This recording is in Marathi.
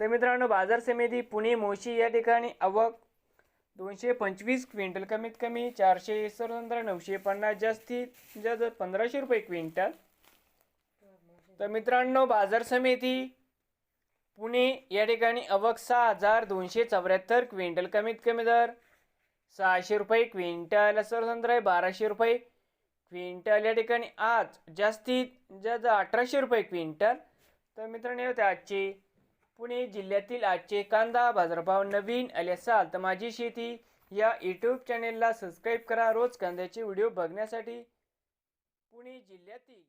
तर मित्रांनो बाजार समिती पुणे मोशी या ठिकाणी आवक दोनशे पंचवीस क्विंटल कमीत कमी चारशे सत्तर नऊशे पन्नास जास्तीत जास्त पंधराशे रुपये क्विंटल. तर मित्रांनो बाजार समिती पुणे या ठिकाणी आवक सहा हजार दोनशे चौऱ्याहत्तर क्विंटल कमीत कमी दर सहाशे रुपये क्विंटल सर्वतंत्र आहे बाराशे रुपये क्विंटल या ठिकाणी आज जास्तीत जास्त अठराशे रुपये क्विंटल. तर मित्रांनो होते आजची पुणे जिल्ह्यातील आजचे कांदा बाजारभाव नवीन आले असाल तर माझी शेती या यूट्यूब चॅनेलला सबस्क्राईब करा. रोज कांद्याचे व्हिडिओ बघण्यासाठी पुणे जिल्ह्यातील